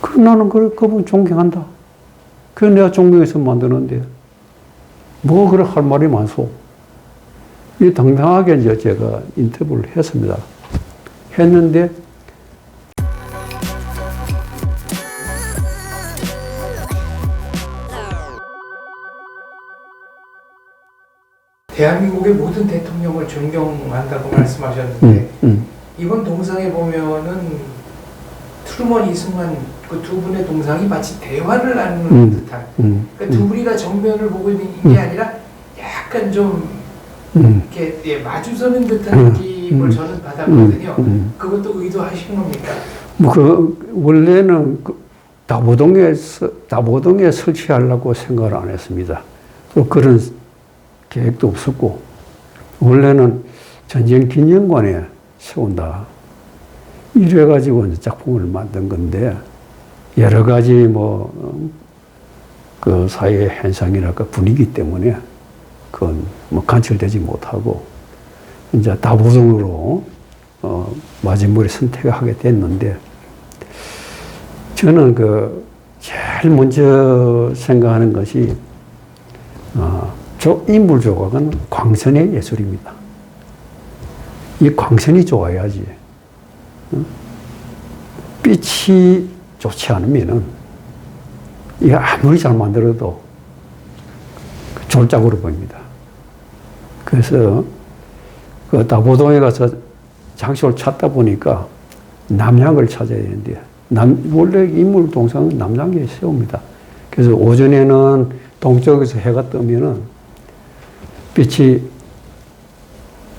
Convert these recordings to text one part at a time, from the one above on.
그 나는 그, 그분 존경한다. 그 내가 존경해서 만드는데, 뭐, 그래 할 말이 많소. 이 당당하게 이제 제가 인터뷰를 했습니다. 했는데, 대한민국의 모든 대통령을 존경한다고 말씀하셨는데 음, 음, 이번 동상에 보면은 트루먼 이승만 그 두 분의 동상이 마치 대화를 나누는 음. 듯한 음, 그러니까 두 분이 다 정면을 보고 있는 게 음. 아니라 약간 좀 음, 이렇게 예, 마주서는 듯한 음. 느낌을 음. 저는 받았거든요. 음, 음. 그것도 의도하신 겁니까? 뭐, 그, 원래는 그 다보동에, 서- 다보동에 설치하려고 생각을 안 했습니다. 또 그런 계획도 없었고, 원래는 전쟁 기념관에 세운다. 이래가지고 작품을 만든 건데, 여러 가지 뭐, 어, 그 사회 현상이나 그 분위기 때문에 그건 뭐 간철되지 못하고, 이제 다보동으로 어, 마지막에 선택하게 됐는데, 저는 그, 제일 먼저 생각하는 것이, 어, 조, 인물 조각은 광선의 예술입니다. 이 광선이 좋아야지. 어? 빛이 좋지 않으면은, 이게 아무리 잘 만들어도 졸작으로 보입니다. 그래서, 그 다보동에 가서 장소를 찾다 보니까 남양을 찾아야 되는데 남, 원래 인물 동상은 남양에 세웁니다. 그래서 오전에는 동쪽에서 해가 뜨면은 빛이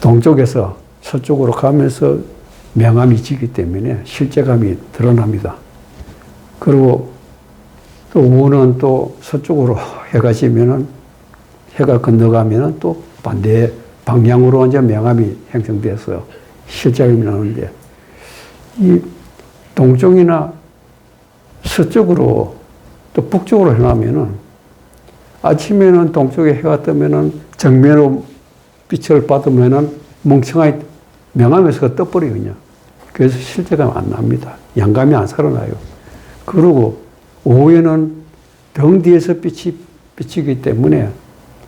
동쪽에서 서쪽으로 가면서 명암이 지기 때문에 실제감이 드러납니다. 그리고 또 오후는 또 서쪽으로 해가 지면은 해가 건너가면은 또 반대 방향으로 이제 명암이 형성돼서 실제감이 나오는데 이 동쪽이나 서쪽으로 또 북쪽으로 해나면은 아침에는 동쪽에 해가 뜨면은 정면으로 빛을 받으면은 멍청하게 명암에서 떠버리거든요. 그래서 실제감 안 납니다. 양감이 안 살아나요. 그리고 오후에는 등 뒤에서 빛이 비치기 때문에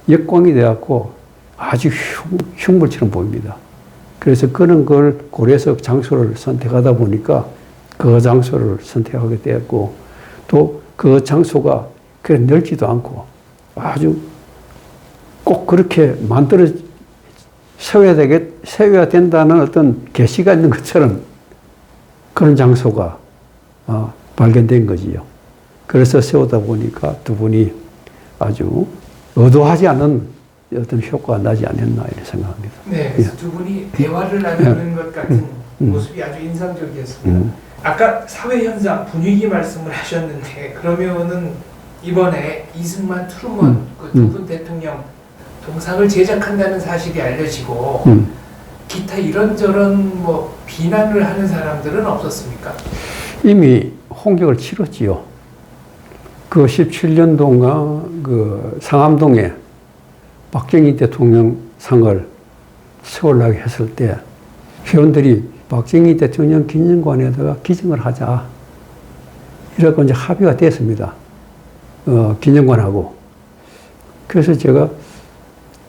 역광이 돼갖고 아주 흉, 흉물처럼 보입니다. 그래서 그런 걸 고려해서 장소를 선택하다 보니까 그 장소를 선택하게 되었고 또 그 장소가 그래 넓지도 않고 아주 꼭 그렇게 만들어 세워야 되겠, 세워야 된다는 어떤 계시가 있는 것처럼 그런 장소가 어, 발견된 거지요. 그래서 세우다 보니까 두 분이 아주 의도하지 않은 어떤 효과가 나지 않았나 이렇게 생각합니다. 네, 그래서 두 분이 대화를 나누는 것 같은 음. 모습이 아주 인상적이었습니다. 음. 아까 사회 현상 분위기 말씀을 하셨는데 그러면은 이번에 이승만 트루먼 음. 그두분 대통령 동상을 제작한다는 사실이 알려지고 음. 기타 이런저런 뭐 비난을 하는 사람들은 없었습니까? 이미 홍격을 치렀지요. 그 17년도인가 그 상암동에 박정희 대통령 상을 세우려고 했을 때 회원들이 박정희 대통령 기념관에다가 기증을 하자. 이래고 이제 합의가 됐습니다. 어, 기념관하고. 그래서 제가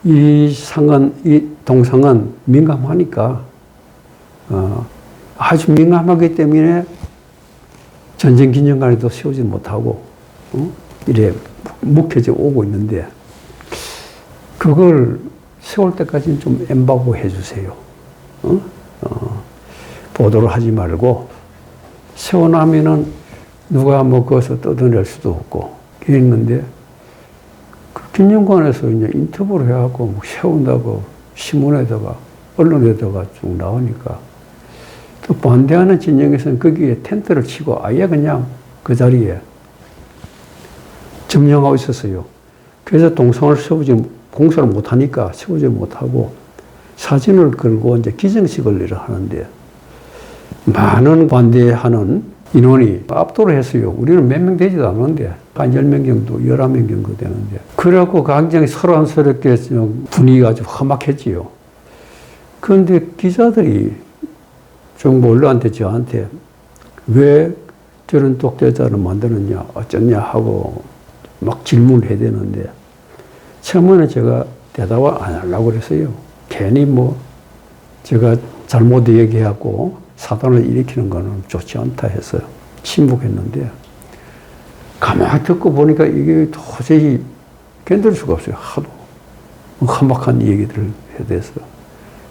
이 상은, 이 동상은 민감하니까, 어, 아주 민감하기 때문에 전쟁 기념관에도 세우지 못하고, 어? 이래 묵혀져 오고 있는데, 그걸 세울 때까지는 좀 엠바고 해주세요. 어? 어, 보도를 하지 말고, 세워나면은 누가 뭐 그것을 뜯어낼 수도 없고, 이랬는데, 그 기념관에서 이제 인터뷰를 해갖고 뭐 세운다고 신문에다가, 언론에다가 쭉 나오니까, 또 반대하는 진영에서는 거기에 텐트를 치고 아예 그냥 그 자리에 점령하고 있었어요. 그래서 동상을 세우지, 공사를 못하니까 세우지 못하고 사진을 걸고 이제 기정식을 일을 하는데 많은 반대하는 인원이 압도를 했어요. 우리는 몇 명 되지도 않는데 한 10명 정도, 11명 정도 되는데 그래갖고 굉장히 서란스럽게 좀 분위기가 좀 험악했지요. 그런데 기자들이 정부 언론한테 저한테 왜 저런 독재자를 만드느냐, 어쩌냐 하고 막 질문을 해야 되는데, 처음에는 제가 대답을 안 하려고 그랬어요. 괜히 뭐, 제가 잘못 얘기하고 사단을 일으키는 거는 좋지 않다 해서 침묵했는데, 가만히 듣고 보니까 이게 도저히 견딜 수가 없어요. 하도. 험악한 얘기들을 해야 돼서.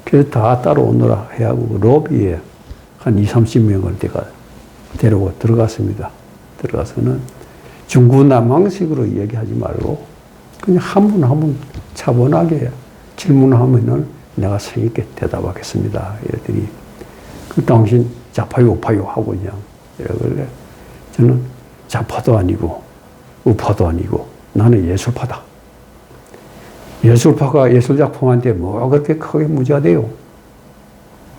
그래서 다 따라오느라 해하고 로비에 한 2, 30명을 제가 데리고 들어갔습니다. 들어가서는 중구난방식으로 얘기하지 말고 그냥 한 분 한 분 차분하게 질문하면은 내가 성의있게 대답하겠습니다. 이랬더니 그 당신 좌파요 우파요 하고 그냥 이러길래 저는 좌파도 아니고 우파도 아니고 나는 예술파다. 예술파가 예술작품한테 뭐가 그렇게 크게 문제가 돼요?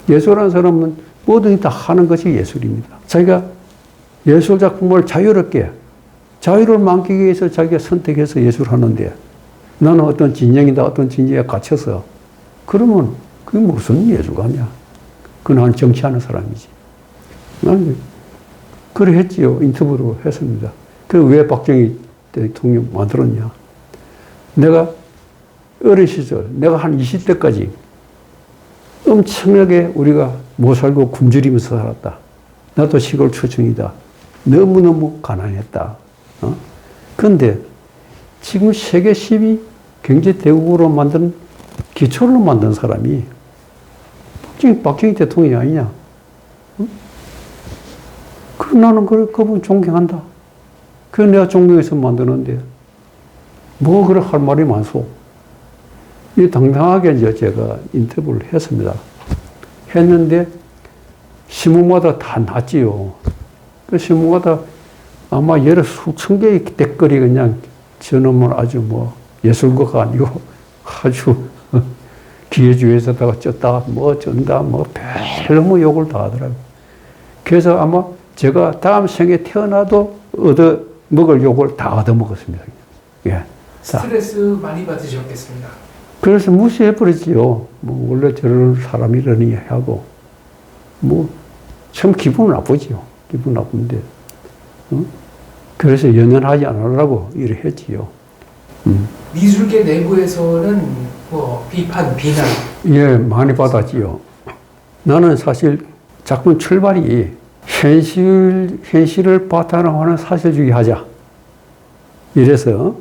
예술하는 사람은 뭐든지 다 하는 것이 예술입니다. 자기가 예술 작품을 자유롭게, 자유를 만기기 위해서 자기가 선택해서 예술 하는데 나는 어떤 진영이다, 어떤 진영에 갇혀서 그러면 그게 무슨 예술가냐? 그건 난 정치하는 사람이지. 나는 그래 했지요. 인터뷰로 했습니다. 그 왜 박정희 대통령 만들었냐? 내가 어린 시절, 내가 한 20대까지 엄청나게 우리가 못 살고 굶주리면서 살았다. 나도 시골 초중이다. 너무너무 가난했다. 어? 근데 지금 세계 10위 경제대국으로 만든 기초를 만든 사람이 박정희, 박정희 대통령이 아니냐. 어? 그 나는 그, 그분 존경한다. 그 내가 존경해서 만드는데 뭐 그래 할 말이 많소. 이 당당하게 이제 제가 인터뷰를 했습니다. 했는데 신문마다 다 났지요. 그 신문마다 아마 여러 수천 개의 댓글이 그냥 저놈은 아주 뭐 예술가가 아니고 아주 기회주의에서다가 쪘다 뭐 쩐다 뭐 별로 욕을 다 하더라고요. 그래서 아마 제가 다음 생에 태어나도 얻어 먹을 욕을 다 얻어 먹었습니다. 예. 자. 스트레스 많이 받으셨겠습니다. 그래서 무시해버렸지요. 뭐, 원래 저런 사람이라니 하고, 뭐, 참 기분 나쁘지요. 기분 나쁜데. 어? 그래서 연연하지 않으려고 일을 했지요. 음. 미술계 내부에서는 뭐 비판, 비난 예, 많이 받았지요. 나는 사실 작품 출발이 현실, 현실을 바탕으로 하는 사실주의 하자. 이래서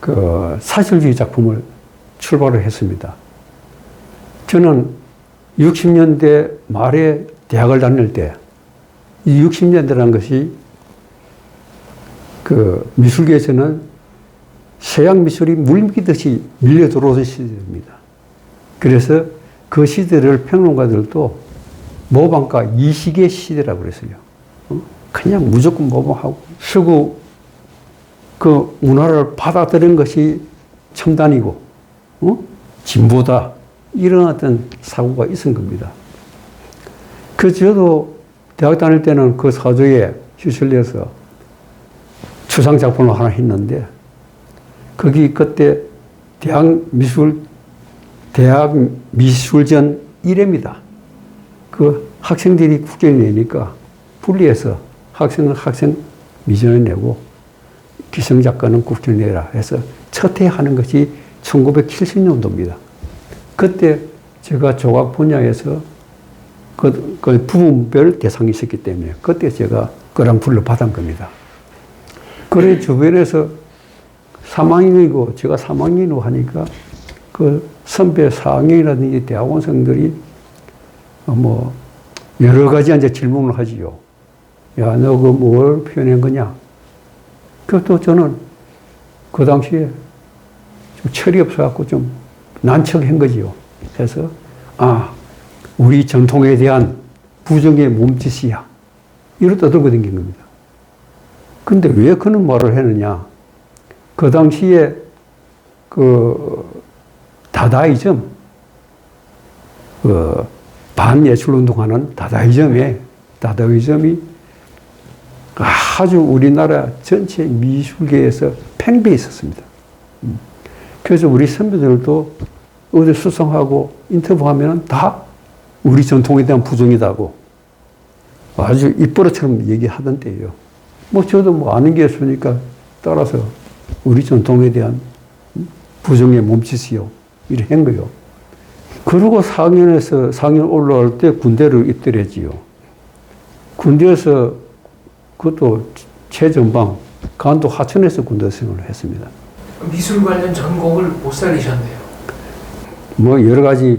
그 사실주의 작품을 출발을 했습니다. 저는 60년대 말에 대학을 다닐 때, 이 60년대라는 것이 그 미술계에서는 서양 미술이 물밀듯이 밀려 들어오던 시대입니다. 그래서 그 시대를 평론가들도 모방가 이식의 시대라고 그랬어요. 어? 그냥 무조건 모방하고 서구 그 문화를 받아들인 것이 첨단이고 어? 진보다 이런 어떤 사고가 있은 겁니다. 그 저도 대학 다닐 때는 그 사조에 휘둘려서 추상 작품을 하나 했는데 거기 그때 대학 미술 대학 미술전 1회입니다. 그 학생들이 국제를 내니까 분리해서 학생은 학생 미전을 내고 기성 작가는 국제를 내라 해서 첫 해 하는 것이 1970년도입니다. 그때 제가 조각 분야에서 그, 그 부문별 대상이 있었기 때문에 그때 제가 그랑프를 받은 겁니다. 그래 주변에서 3학년이고 제가 3학년이고 하니까 그 선배 4학년이라든지 대학원생들이 뭐 여러 가지 이제 질문을 하지요. 야, 너 그 뭘 표현한 거냐? 그것도 저는 그 당시에 좀 철이 없어갖고 좀 난척한 거지요. 그래서, 아, 우리 전통에 대한 부정의 몸짓이야. 이로 떠들고 댕긴 겁니다. 근데 왜 그런 말을 했느냐? 그 당시에 그 다다이즘, 그 반예술 운동하는 다다이즘에, 다다이즘이 아주 우리나라 전체 미술계에서 팽배해 있었습니다. 음. 그래서 우리 선배들도 어디 수상하고 인터뷰하면 다 우리 전통에 대한 부정이다고 아주 입버릇처럼 얘기하던데요. 뭐 저도 뭐 아는 게 있으니까 따라서 우리 전통에 대한 부정에 몸짓이요. 이래 한 거요. 그러고 4학년에서 4학년 올라올 때 군대를 입대했지요. 군대에서 그것도 최전방 간도 하천에서 군대 생활을 했습니다. 미술 관련 전공을 못 살리셨네요. 뭐 여러 가지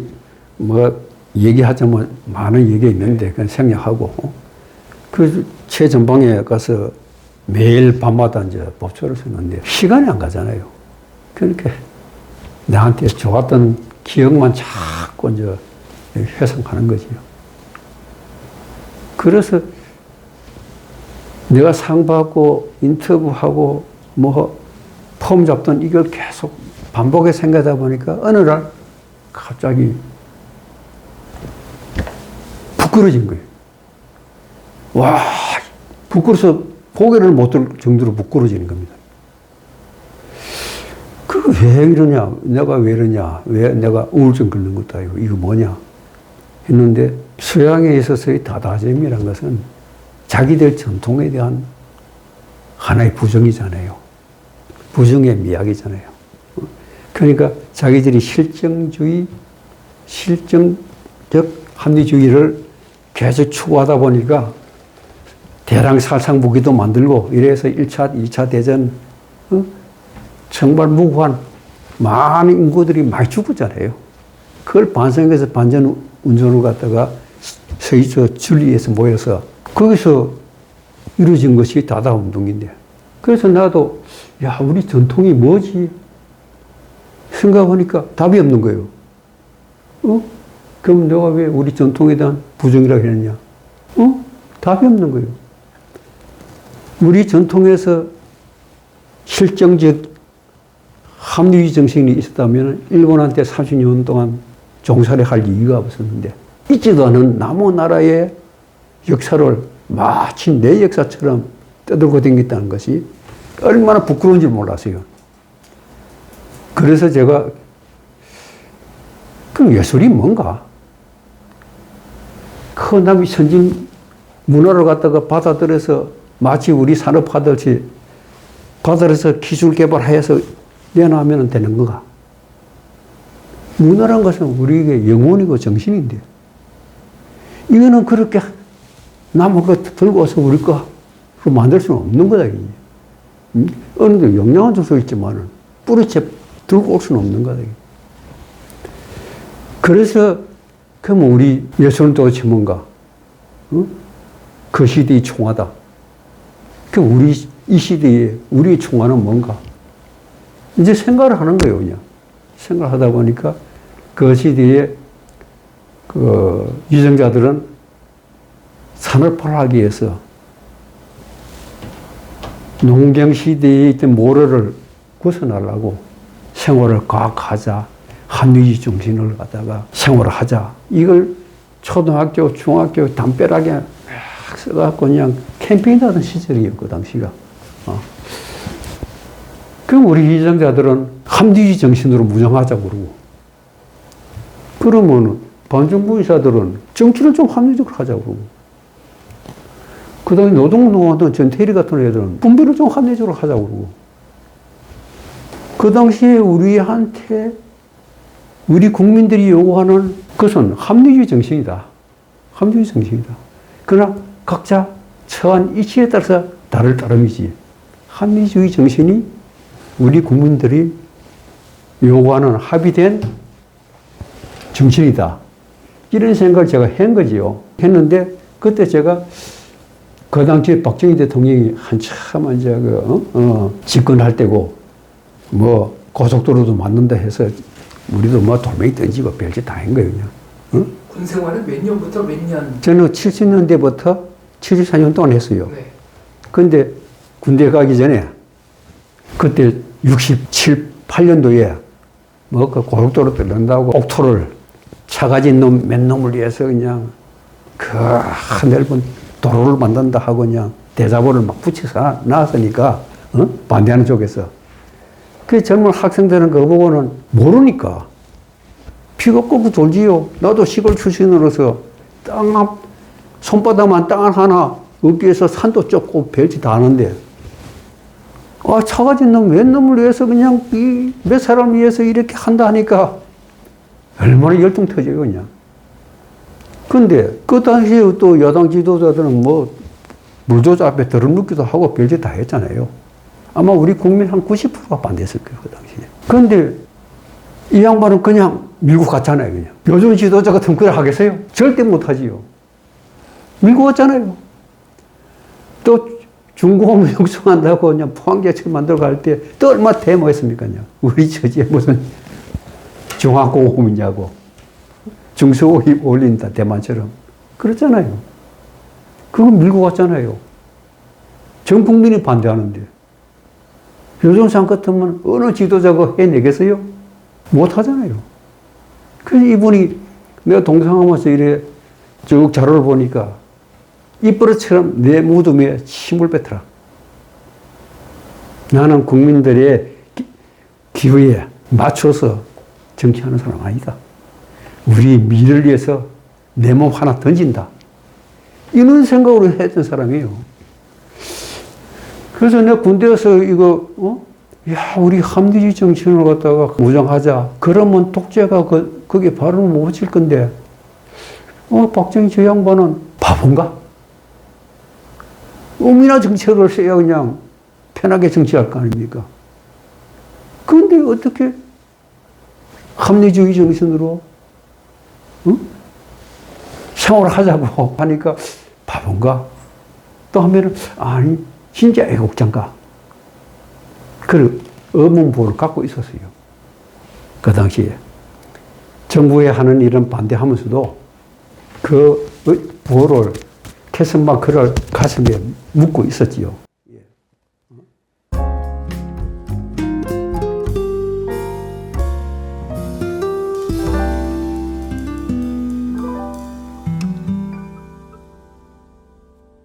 뭐 얘기하자면 많은 얘기 있는데 그냥 생략하고 그 최전방에 가서 매일 밤마다 이제 법초를 쓰는데 시간이 안 가잖아요. 그러니까 나한테 좋았던 기억만 자꾸 이제 회상하는 거지요. 그래서 내가 상 받고 인터뷰하고 뭐 폼 잡던 이걸 계속 반복해서 생각하다 보니까 어느 날 갑자기 부끄러진 거예요. 와, 부끄러서 고개를 못들 정도로 부끄러지는 겁니다. 그 왜 이러냐? 내가 왜 이러냐? 왜 내가 우울증 긁는 것도 아니고 이거 뭐냐? 했는데 수양에 있어서의 다다잼이란 것은 자기들 전통에 대한 하나의 부정이잖아요. 부정의 미학이잖아요. 그러니까 자기들이 실정주의, 실정적 합리주의를 계속 추구하다 보니까 대량 살상 무기도 만들고 이래서 1차, 2차 대전 어? 정말 무고한 많은 인구들이 많이 죽었잖아요. 그걸 반성해서 반전 운전을 갖다가 서희저 줄리에서 모여서 거기서 이루어진 것이 다다 운동인데 그래서 나도 야 우리 전통이 뭐지 생각하니까 답이 없는 거예요. 어? 그럼 내가 왜 우리 전통에 대한 부정이라고 했느냐? 어? 답이 없는 거예요. 우리 전통에서 실정적 합리주의 정신이 있었다면 일본한테 30년 동안 종살이 할 이유가 없었는데 있지도 않은 남의 나라의 역사를 마치 내 역사처럼 떠들고 다녔다는 것이 얼마나 부끄러운지 몰랐어요. 그래서 제가 그 예술이 뭔가? 그 남이 선진 문화를 갖다가 받아들여서 마치 우리 산업하듯이 받아들여서 기술 개발해서 내놔면 되는 건가? 문화란 것은 우리에게 영혼이고 정신인데 이거는 그렇게 남의 거 들고 와서 우리 거 로 만들 수는 없는 거다. 이게. 음? 어느 정도 영양은 줄 수 있지만은 뿌리채 들고 올 수는 없는 거다. 이게. 그래서 그럼 우리 예술은 도대체 뭔가? 어? 그 시대의 총화다. 그 우리 이 시대에 우리의 총화는 뭔가? 이제 생각을 하는 거예요, 그냥. 생각하다 보니까 그 시대에 그 유정자들은 산업화를 하기 위해서 농경 시대에 있던 모래를 벗어나려고 생활을 과학하자, 한위지 정신을 갖다가 생활을 하자. 이걸 초등학교, 중학교 담벼락에 막 써갖고 그냥 캠페인 하던 시절이었고, 그 당시가. 어. 그럼 우리 이정자들은 합리주의 정신으로 무장하자고 그러고. 그러면 반정부 의사들은 정치를 좀 합리적으로 하자고 그러고. 그 다음에 노동노동하던 전태리 같은 애들은 분배를 좀 합리적으로 하자고 그러고. 그 당시에 우리한테 우리 국민들이 요구하는 것은 합리주의 정신이다. 합리주의 정신이다. 그러나 각자 처한 이치에 따라서 다를 따름이지. 합리주의 정신이 우리 국민들이 요구하는 합의된 정신이다. 이런 생각을 제가 한 거지요. 했는데 그때 제가 그 당시에 박정희 대통령이 한참 이제 그, 어? 어, 집권할 때고 뭐 고속도로도 만든다 해서 우리도 뭐 돌멩이 던지고 별짓 다 한 거예요, 그냥. 어? 군 생활은 몇 년부터 몇 년? 저는 70년대부터 74년 동안 했어요. 네. 근데 군대 가기 전에 그때 67, 8년도에 뭐 그 고속도로 뚫는다고 옥토를 차가진 놈, 맨 놈을 위해서 그냥 그 넓은 도로를 만든다 하고 그냥 대자보를 막 붙여서 나왔으니까 어? 반대하는 쪽에서 그 젊은 학생들은 그거 보고는 모르니까 피가 꺾고 돌지요. 나도 시골 출신으로서 땅 앞 손바닥만 땅 하나 어깨에서 산도 좁고 별짓 다 하는데 아 차가진 놈 웬 놈을 위해서 그냥 이 몇 사람을 위해서 이렇게 한다 하니까 얼마나 열통 터져요 그냥 근데 그 당시에 또 여당 지도자들은 뭐 물조자 앞에 들어눕기도 하고 별짓 다 했잖아요 아마 우리 국민 한 90%가 반대했을 거예요 그 당시에 근데 이 양반은 그냥 밀고 갔잖아요 그냥 요즘 지도자 같으면 그걸 하겠어요? 절대 못 하지요 밀고 갔잖아요 또 중공업 육성한다고 그냥 포항제철 만들어 갈 때 또 얼마나 데모했습니까? 그냥. 우리 처지에 무슨 중화공업이냐고. 중소기업 올린다, 대만처럼. 그렇잖아요. 그거 밀고 갔잖아요. 전 국민이 반대하는데. 요즘 상 같으면 어느 지도자가 해내겠어요? 못 하잖아요. 그래서 이분이 내가 동상하면서 이래 쭉 자료를 보니까 이버릇처럼 내 무덤에 침을 뱉어라. 나는 국민들의 기- 기후에 맞춰서 정치하는 사람 아니다. 우리 미래를 위해서 내 몸 하나 던진다. 이런 생각으로 했던 사람이에요. 그래서 내가 군대에서 이거, 어? 야, 우리 합리주의 정치인을 갖다가 무장하자. 그러면 독재가 그, 거기에 발음을 못 칠 건데, 어, 박정희 저 양반은 바본가? 음이나 정책을 써야 그냥 편하게 정치할 거 아닙니까? 그런데 어떻게 합리주의 정신으로 응? 생활하자고 하니까 바본가? 또 하면은 아니 진짜 애국자인가? 그 의문부를 갖고 있었어요. 그 당시에 정부에 하는 일은 반대하면서도 그 부호를 캐스마크를 가슴에 묻고 있었지요.